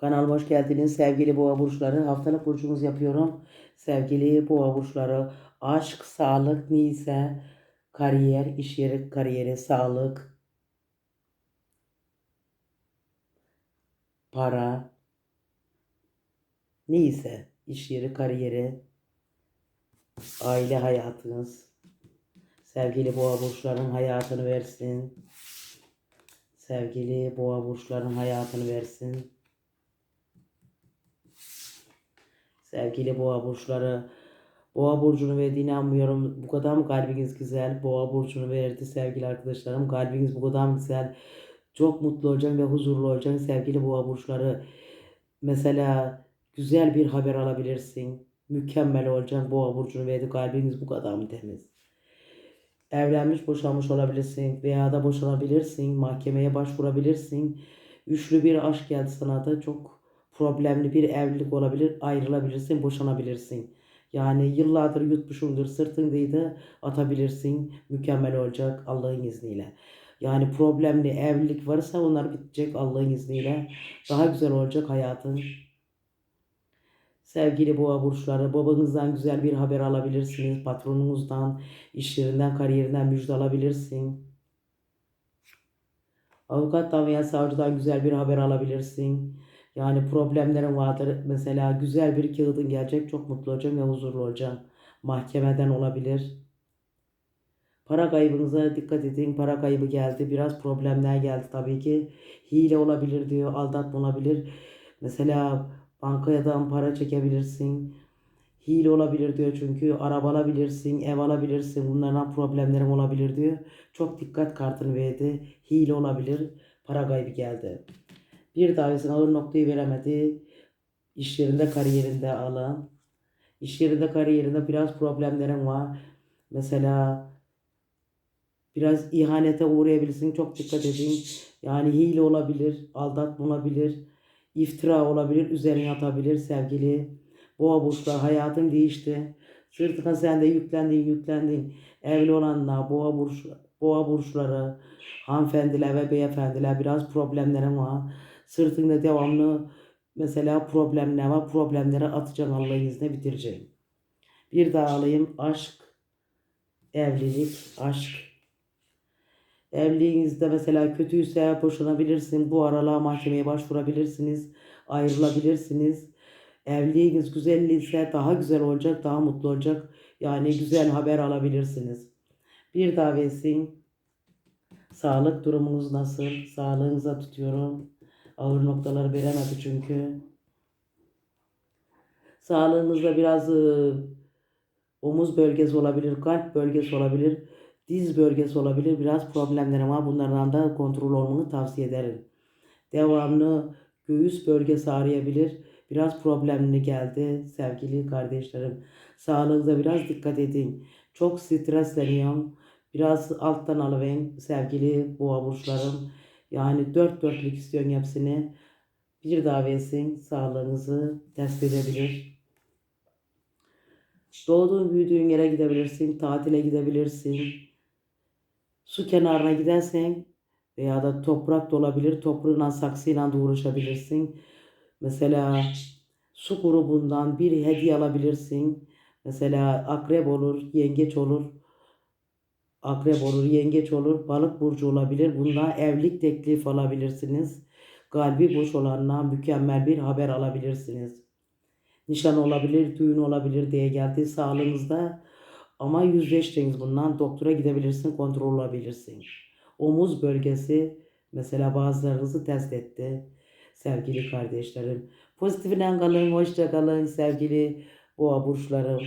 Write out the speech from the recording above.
Kanalıma hoş geldiniz sevgili boğa burçları. Haftalık burcumuz yapıyorum. Sevgili boğa burçları aşk, sağlık, neyse kariyer, iş yeri, kariyeri, sağlık, para, neyse iş yeri, kariyeri, aile hayatınız. Sevgili boğa burçların hayatını versin. Sevgili boğa burçların hayatını versin. Sevgili boğa burçları. Boğa burcunu verdiğine inanmıyorum. Bu kadar mı kalbiniz güzel? Boğa burcunu verdi sevgili arkadaşlarım. Kalbiniz bu kadar mı güzel? Çok mutlu olacaksın ve huzurlu olacaksın sevgili boğa burçları. Mesela güzel bir haber alabilirsin. Mükemmel olacaksın. Boğa burcunu verdi. Kalbiniz bu kadar mı temiz? Evlenmiş boşanmış olabilirsin veya da boşanabilirsin. Mahkemeye başvurabilirsin. Üçlü bir aşk geldi sana da çok problemli bir evlilik olabilir. Ayrılabilirsin, boşanabilirsin. Yani yıllardır yutmuşumdur sırtındaydı atabilirsin. Mükemmel olacak Allah'ın izniyle. Yani problemli evlilik varsa onlar bitecek Allah'ın izniyle. Daha güzel olacak hayatın. Sevgili boğa burçları, babanızdan güzel bir haber alabilirsiniz. Patronunuzdan, iş yerinden, kariyerinden müjde alabilirsin. Avukattan veya savcıdan güzel bir haber alabilirsin. Yani problemlerin vardır. Mesela güzel bir kağıdın gelecek. Çok mutlu olacağım ve huzurlu olacağım. Mahkemeden olabilir. Para kaybınıza dikkat edin. Para kaybı geldi. Biraz problemler geldi tabii ki. Hile olabilir diyor. Aldatma olabilir. Mesela bankadan para çekebilirsin. Hile olabilir diyor çünkü araba alabilirsin, ev alabilirsin. Bunlardan problemlerim olabilir diyor. Çok dikkat kartını verdi. Hile olabilir. Para kaybı geldi. Bir davetine ağır noktayı veremedi. İş yerinde kariyerinde alan. İş yerinde kariyerinde biraz problemlerin var. Mesela biraz ihanete uğrayabilirsin. Çok dikkat edin. Yani hile olabilir, aldatma olabilir, iftira olabilir, üzerine atabilir sevgili. Boğa burçlar hayatın değişti. Sırtına sen de yüklendin, yüklendin. Evli olanlar, boğa burç, boğa burçları, hanımefendiler ve beyefendiler biraz problemlerin var. Sırtında devamlı mesela problemler var. Problemleri atacaksın Allah'ın izniyle bitireceksin. Bir daha alayım. Aşk, evlilik, aşk. Evliliğinizde mesela kötüyse boşanabilirsin. Bu aralığa mahkemeye başvurabilirsiniz. Ayrılabilirsiniz. Evliliğiniz güzel ise daha güzel olacak, daha mutlu olacak. Yani güzel haber alabilirsiniz. Bir daha versin. Sağlık durumunuz nasıl? Sağlığınıza tutuyorum. Ağır noktaları veremedi çünkü. Sağlığınızda biraz ıı, omuz bölgesi olabilir, kalp bölgesi olabilir, diz bölgesi olabilir. Biraz problemlerim var. Bunlardan da kontrol olmanı tavsiye ederim. Devamlı göğüs bölgesi ağrıyabilir. Biraz problemli geldi sevgili kardeşlerim. Sağlığınıza biraz dikkat edin. Çok stresleniyorum. Biraz alttan alıverin sevgili boğa burçlarım. Yani dört dörtlük istiyorum hepsini. Bir daha versin sağlığınızı test edebilir. Doğduğun büyüdüğün yere gidebilirsin. Tatile gidebilirsin. Su kenarına gidersen veya da toprak da olabilir. Toprağıyla saksıyla da uğraşabilirsin. Mesela su grubundan bir hediye alabilirsin. Mesela akrep olur, yengeç olur. Akrep olur, yengeç olur, balık burcu olabilir. Bunda evlilik teklif alabilirsiniz. Kalbi boş olanla mükemmel bir haber alabilirsiniz. Nişan olabilir, düğün olabilir diye geldi sağlığınızda. Ama yüzleştiniz bundan. Doktora gidebilirsin, kontrol olabilirsin. Omuz bölgesi mesela bazılarınızı test etti. Sevgili kardeşlerim. Pozitifine kalın, hoşça kalın sevgili boğa burçlarım.